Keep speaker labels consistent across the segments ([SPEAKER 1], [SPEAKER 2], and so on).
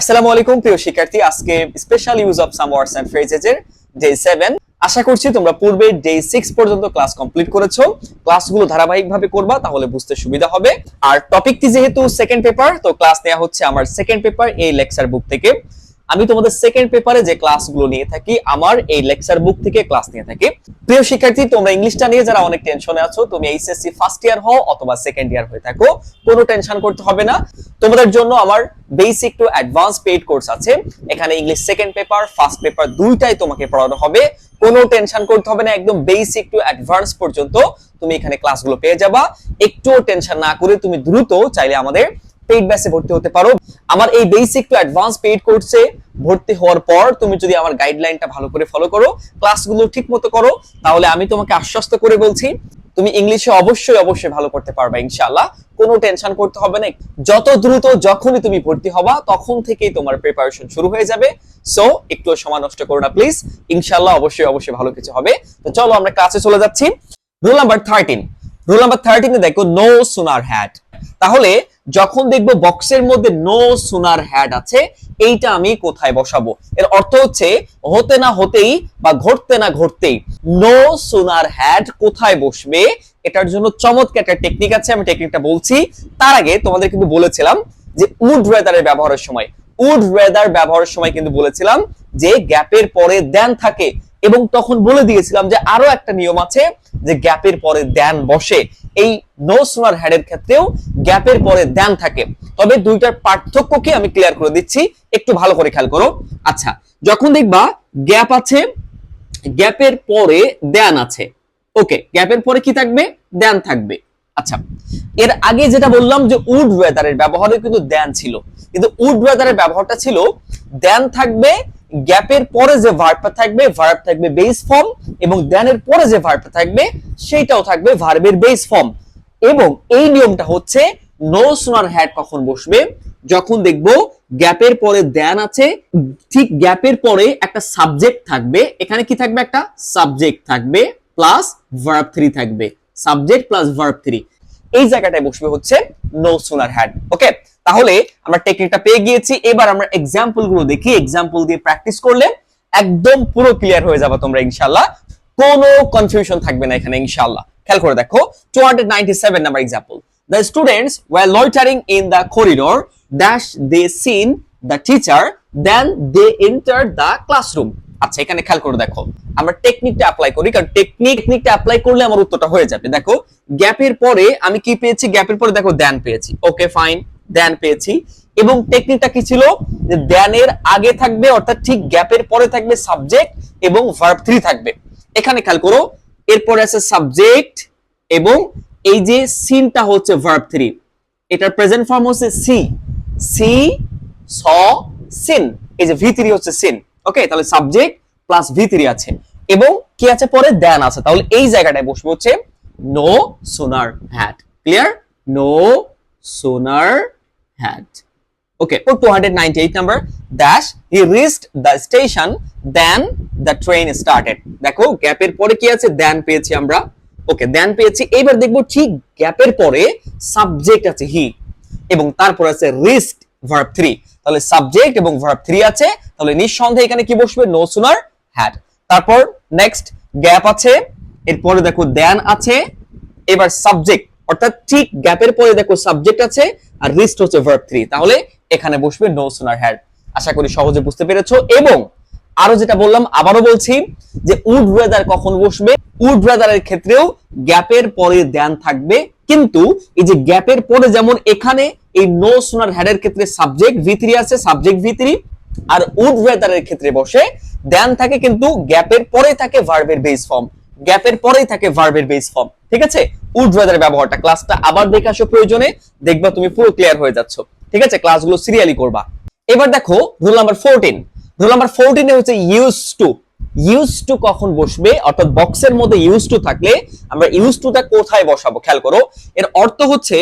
[SPEAKER 1] আসসালামু আলাইকুম, প্রিয় শিক্ষার্থী। আজকে special use of some words and phrases এর ডে 7 আশা করছি তোমরা পূর্বে ডে 6 পর্যন্ত ক্লাস কমপ্লিট করেছ। ক্লাসগুলো ধারাবাহিকভাবে করবা, তাহলে বুঝতে সুবিধা হবে। আর টপিকটি যেহেতু সেকেন্ড পেপার তো ক্লাস নেওয়া হচ্ছে আমার সেকেন্ড পেপার এই লেকচার বুক থেকে। আমি তোমাদের সেকেন্ড পেপারে যে ক্লাসগুলো নিয়ে থাকি, আমার এই লেকচার বুক থেকে ক্লাস নিয়ে থাকি। প্রিয় শিক্ষার্থী, তোমরা ইংলিশটা নিয়ে যারা অনেক টেনশনে আছো, তুমি এইচএসসি ফার্স্ট ইয়ার হও অথবা সেকেন্ড ইয়ার হয়ে থাকো, কোনো টেনশন করতে হবে না। তোমাদের জন্য আমার basic to advance paid course আছে। এখানে English second paper first paper দুইটাই তোমাকে পড়ানো হবে। কোনো টেনশন করতে হবে না, একদম বেসিক টু অ্যাডভান্স পর্যন্ত তুমি এখানে ক্লাসগুলো পেয়ে যাবা। একটুও টেনশন না করে তুমি দ্রুত চাইলে আমাদের পেইড ব্যাচে ভর্তি হতে পারো। আমার এই বেসিক টু অ্যাডভান্স পেইড কোর্সে ভর্তি হওয়ার পর তুমি যদি আমার গাইডলাইনটা ভালো করে ফলো করো ক্লাসগুলো ঠিক মতো করো, তাহলে আমি তোমাকে আশ্বস্ত করে বলছি, তুমি ইংলিশে অবশ্যই অবশ্যই ভালো করতে পারবে, ইনশাআল্লাহ। কোনো টেনশন করতে হবে না। যত দ্রুত যখনই তুমি ভর্তি হবা, তখন থেকেই তোমার প্রিপারেশন শুরু হয়ে যাবে। সো একটু সময় নষ্ট করো না প্লিজ ইনশাআল্লাহ অবশ্যই অবশ্যই ভালো কিছু হবে। তো চলো আমরা ক্লাসে চলে যাচ্ছি। Rule number thirteen rule number থার্টিনে দেখো নো সোনার হ্যাট তাহলে যখন দেখব বক্সের মধ্যে নো সোনার হ্যাড আছে, এইটা আমি কোথায় বসাবো? এর অর্থ হচ্ছে হতে না হতেই বা ঘটতে না ঘটতেই নো সোনার হ্যাড কোথায় বসবে? এটার জন্য চমৎকার একটা টেকনিক আছে, আমি টেকনিকটা বলছি। তার আগে তোমাদের কিন্তু বলেছিলাম যে উড ওয়েদারের ব্যবহারের সময় উড ওয়েদার ব্যবহারের সময় কিন্তু বলেছিলাম যে গ্যাপের পরে দেন থাকে। এবং তখন বলে দিয়েছিলাম যে আরও একটা নিয়ম আছে যে গ্যাপের পরে দেন বসে। এই নো সোনার হ্যাডের ক্ষেত্রেও গ্যাপের পরে দেন থাকে। তবে দুইটার পার্থক্যকে আমি ক্লিয়ার করে দিচ্ছি। একটু ভালো করে খেয়াল করো। আচ্ছা যখন দেখবা গ্যাপ আছে, গ্যাপের পরে দেন আছে। ওকে, গ্যাপের পরে কি থাকবে? দেন থাকবে। আচ্ছা এর আগে যেটা বললাম যে উড ওয়েদারের ব্যবহারে কিন্তু দেন ছিল। কিন্তু উড ওয়েদারের ব্যবহারটা ছিল দেন থাকবে গ্যাপের পরে যে ভার্বটা থাকবে ভার্ব থাকবে বেস ফর্ম এবং দেনের পরে যে ভার্বটা থাকবে সেটাও থাকবে ভার্বের বেস ফর্ম এবং এই নিয়মটা হচ্ছে নো সোনার হ্যাড কখন বসবে, যখন দেখব গ্যাপের পরে দেন আছে, ঠিক গ্যাপের পরে একটা সাবজেক্ট থাকবে, এখানে কি থাকবে একটা সাবজেক্ট থাকবে প্লাস ভার্ব থ্রি থাকবে সাবজেক্ট প্লাস ভার্ব থ্রি এই জায়গাটায় বসবে হচ্ছে নো সোনার হ্যাড ওকে তাহলে আমরা টেকনিকটা পেয়ে গিয়েছি, এবার আমরা এক্সাম্পলগুলো দেখি এক্সাম্পল দিয়ে প্র্যাকটিস করলে একদম পুরো ক্লিয়ার হয়ে যাবে তোমরা, ইনশাআল্লাহ। কোনো কনফিউশন থাকবে না এখানে, ইনশাআল্লাহ। খেয়াল করে দেখো 297 number example the students were loitering in the corridor, dash they seen the teacher, then they entered the classroom. আচ্ছা এখানে খেয়াল করে দেখো। আমরা টেকনিকটা অ্যাপ্লাই করি, কারণ টেকনিক টেকনিকটা অ্যাপ্লাই করলে আমার উত্তরটা হয়ে যাবে। দেখো, গ্যাপের পরে আমি কি পেয়েছি? গ্যাপের পরে দেখো দেন পেয়েছি। ওকে ফাইন দেন পেয়েছি। এবং টেকনিকটা কি ছিল? যে দেনের আগে থাকবে, অর্থাৎ ঠিক গ্যাপের পরে থাকবে সাবজেক্ট এবং ভার্ব থ্রি থাকবে। এখানে খেয়াল করো, এরপরে আছে সাবজেক্ট এবং এই যে সিনটা হচ্ছে ভার্ব থ্রি এটার প্রেজেন্ট ফর্ম হচ্ছে সি সি স সিন এই যে ভি হচ্ছে সিন ওকে তাহলে সাবজেক্ট প্লাস ভি থ্রি আছে। এবং কি আছে পরে? দেন আছে। তাহলে এই জায়গাটায় বসবে হচ্ছে no sooner had clear no sooner had Okay, for 298 number, dash, he reached the station, then the train started. দেখো গ্যাপের পরে কি আছে? দেন পেয়েছি আমরা। ওকে দেন পেয়েছি। এবার দেখব ঠিক গ্যাপের পরে সাবজেক্ট আছে হি এবং তারপর আছে রিস্ক ভার্ব থ্রি তাহলে সাবজেক্ট এবং ভার্ব থ্রি আছে, তাহলে নিঃসন্দেহে এখানে কি বসবে? নো সুনার হ্যাড তারপর নেক্সট গ্যাপ আছে, এরপরে দেখো দেন আছে, এবার সাবজেক্ট অর্থাৎ ঠিক গ্যাপের পরে দেখো সাবজেক্ট আছে, আর রিস্ট হচ্ছে ভার্ব থ্রি তাহলে এখানে বসবে নো সুনার হ্যাড আশা করি সহজে বুঝতে পেরেছ, এবং আরও যেটা বললাম, আবারও বলছি যে উড ওয়েদার কখন বসবে? উড ওয়েদারের ক্ষেত্রেও গ্যাপের পরে দেন থাকবে। কিন্তু এই যে গ্যাপের পরে যেমন এখানে এই নো সোনার হ্যাডের ক্ষেত্রে সাবজেক্ট ভি থ্রি আছে সাবজেক্ট ভি থ্রি আর উড ওয়েদারের ক্ষেত্রে বসে দেন থাকে কিন্তু গ্যাপের পরে থাকে ভার্বের বেস ফর্ম গ্যাপের পরেই থাকে ভার্বের বেস ফর্ম ঠিক আছে? উড ওয়েদারের ব্যবহারটা। ক্লাসটা আবার দেখে আসো প্রয়োজনে। দেখবা তুমি পুরো ক্লিয়ার হয়ে যাচ্ছ। ঠিক আছে? ক্লাসগুলো সিরিয়ালি করবা। এবার দেখো রুল নাম্বার ফোরটিন রুল ফোরটিনে হচ্ছে ইউজ টু ইউজ টু কখন বসবে? অর্থাৎ বক্সের মধ্যে ইউজ টু থাকলে আমরা ইউজ টুটা কোথায় বসাবো? খেয়াল করো, এর অর্থ হচ্ছে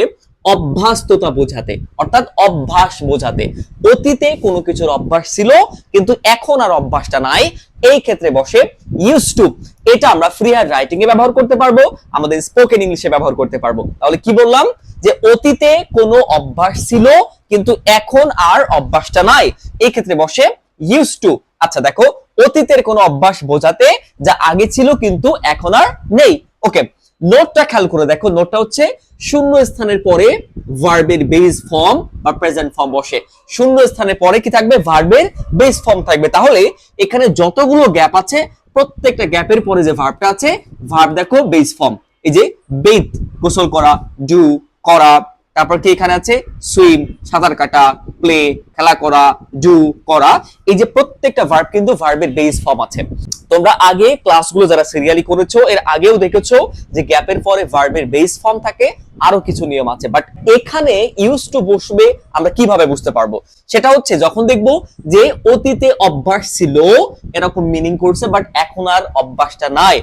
[SPEAKER 1] অভ্যাস্ততা বোঝাতে, অর্থাৎ অভ্যাস বোঝাতে। অতীতে কোনো কিছুর অভ্যাস ছিল, কিন্তু এখন আর অভ্যাসটা নাই। এই ক্ষেত্রে বসে ইউজ টু এটা আমরা ফ্রি হ্যান্ড রাইটিং এ ব্যবহার করতে পারব, আমাদের স্পোকেন ইংলিশে ব্যবহার করতে পারব। তাহলে কি বললাম? যে অতীতে কোনো অভ্যাস ছিল, কিন্তু এখন আর অভ্যাসটা নাই। এই ক্ষেত্রে বসে ইউজ টু আচ্ছা দেখো, অতীতের কোনো অভ্যাস বোঝাতে যা আগে ছিল কিন্তু এখন আর নেই। ওকে নোটটা খেয়াল করে দেখো নোটটা হচ্ছে শূন্য স্থানের পরে ভার্বের বেস ফর্ম বা প্রেজেন্ট ফর্ম বসে। শূন্য স্থানের পরে কি থাকবে? ভার্বের বেস ফর্ম থাকবে। তাহলে এখানে যতগুলো গ্যাপ আছে, প্রত্যেকটা গ্যাপের পরে যে ভার্বটা আছে ভার্ব দেখো বেস ফর্ম এই যে বেদ গোসল করা ডু করা। তারপর কি এখানে আছে? সুইম সাঁতার কাটা প্লে খেলা করা ডু করা, এই যে প্রত্যেকটা ভার্ব কিন্তু ভার্বের বেস ফর্ম আছে। তোমরা আগে ক্লাসগুলো যারা সিরিয়ালি করেছ, এর আগেও দেখেছ যে গ্যাপের পরে ভার্বের বেস ফর্ম থাকে, আরও কিছু নিয়ম আছে। বাট এখানে ইউজ টু বসবে আমরা কীভাবে বুঝতে পারব? সেটা হচ্ছে যখন দেখব যে অতীতে অভ্যাস ছিল, এরকম মিনিং করছে বাট এখন আর অভ্যাসটা নাই।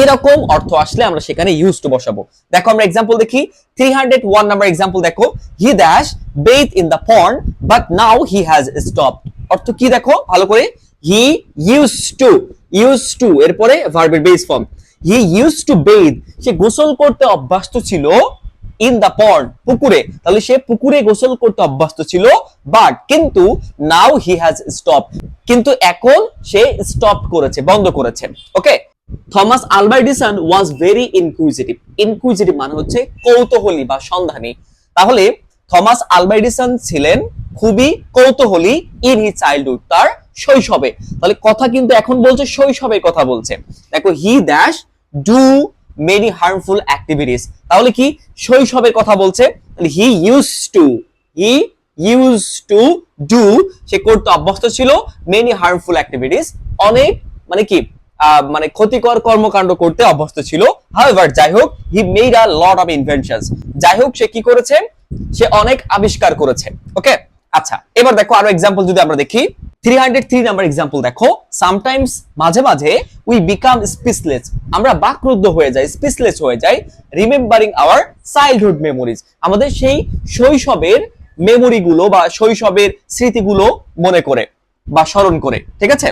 [SPEAKER 1] এরকম অর্থ আসলে আমরা সেখানে ইউজ টু বসাবো। দেখো আমরা এক্সাম্পল দেখি। Three hundred one number example দেখো। He dash bathe in the pond but now he has stop অর্থ কি দেখো? ভালো করে। He use to use to এরপরে ভার্বের base form he use to bathe সে গোসল করতে অভ্যস্ত ছিল ইন দ্য পন্ড পুকুরে। তাহলে সে পুকুরে গোসল করতে অভ্যস্ত ছিল বাট কিন্তু নাও হি হ্যাজ স্টপ কিন্তু এখন সে স্টপ করেছে, বন্ধ করেছে। Okay Thomas Alva Edison was very inquisitive inquisitive মানে হচ্ছে কৌতূহলী বা সন্ধানী। তাহলে থমাস আলভা এডিসন ছিলেন খুবই কৌতূহলী ইন হি চাইল্ডহুড তার শৈশবে। তাহলে কথা কিন্তু এখন বলছে, শৈশবের কথা বলছে। দেখো he dash do many harmful activities তাহলে কি? শৈশবের কথা বলছে। He use to he use to do সে করতে, অভ্যস্ত ছিল মেনি হার্মফুল অ্যাক্টিভিটিস অনেক মানে কি? মানে ক্ষতিকর কর্মকাণ্ড করতে অভ্যস্ত ছিল। হাউএভার যাই হোক he made a lot of inventions যাই হোক, সে কি করেছে? সে অনেক আবিষ্কার করেছে। ওকে আচ্ছা এবার দেখো আরও এক্সাম্পল যদি আমরা দেখি three hundred three number example দেখো সামটাইমস মাঝে মাঝে উই বিকাম স্পিচলেস আমরা বাকরুদ্ধ হয়ে যাই স্পিচলেস হয়ে যাই রিমেম্বারিং আওয়ার চাইল্ডহুড মেমোরিজ আমাদের সেই শৈশবের মেমোরিগুলো বা শৈশবের স্মৃতিগুলো মনে করে বা স্মরণ করে, ঠিক আছে?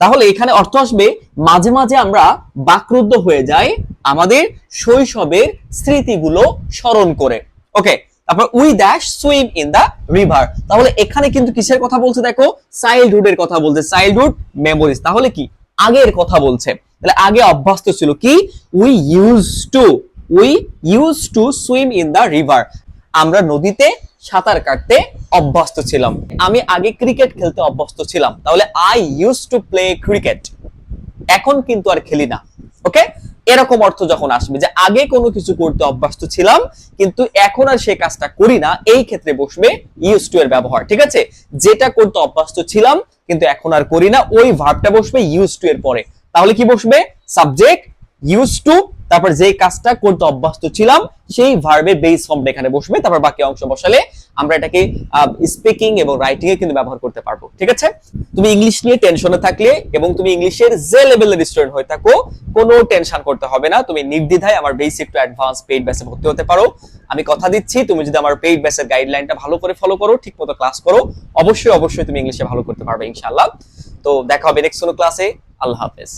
[SPEAKER 1] তাহলে এখানে অর্থ আসবে, মাঝে মাঝে আমরা বাকরুদ্ধ হয়ে যাই আমাদের শৈশবের স্মৃতিগুলো স্মরণ করে ওকে তারপর we dash swim in the river তাহলে এখানে কিন্তু কিসের কথা বলছে দেখো? চাইল্ডহুডের কথা বলছে। চাইল্ডহুড মেমোরিজ তাহলে কি? আগের কথা বলছে। তাহলে আগে অভ্যস্ত ছিল কি? We use to we use to swim in the river আমরা নদীতে সাঁতার কাটতে অভ্যস্ত ছিলাম। আমি আগে ক্রিকেট খেলতে অভ্যস্ত ছিলাম। তাহলে I use to play cricket এখন কিন্তু আর খেলি না। ওকে এরকম অর্থ যখন আসবে যে আগে কোনো কিছু করতে অভ্যস্ত ছিলাম, কিন্তু এখন আর সে কাজটা করি না, এই ক্ষেত্রে বসবে ইউজ টু এর ব্যবহার, ঠিক আছে? যেটা করতে অভ্যস্ত ছিলাম, কিন্তু এখন আর করি না, ওই ভাবটা বসবে ইউজ টু এর পরে। তাহলে কি বসবে? সাবজেক্ট ইউজ টু তারপর যে কাজটা করতে অভ্যস্ত ছিলাম, সেই ভার্বের বেস ফর্মটা এখানে বসবে, তারপর বাকি অংশ বসালে আমরা এটাকে স্পিকিং এবং রাইটিং এ কিন্তু ব্যবহার করতে পারব, ঠিক আছে? তুমি ইংলিশ নিয়ে টেনশনে থাকলে এবং তুমি ইংলিশের যে লেভেলের স্টুডেন্ট হয়ে থাকো, কোনো টেনশন করতে হবে না। তুমি নির্দ্বিধায় আমার বেসিক টু অ্যাডভান্স পেইড ব্যাচে ভর্তি হতে পারো। আমি কথা দিচ্ছি, তুমি যদি আমার পেইড ব্যাচের গাইডলাইনটা ভালো করে ফলো করো ঠিক মতো ক্লাস করো, অবশ্যই অবশ্যই তুমি ইংলিশে ভালো করতে পারবে, ইনশাআল্লাহ। তো দেখা হবে নেক্সট কোনো ক্লাসে আল্লাহ হাফেজ।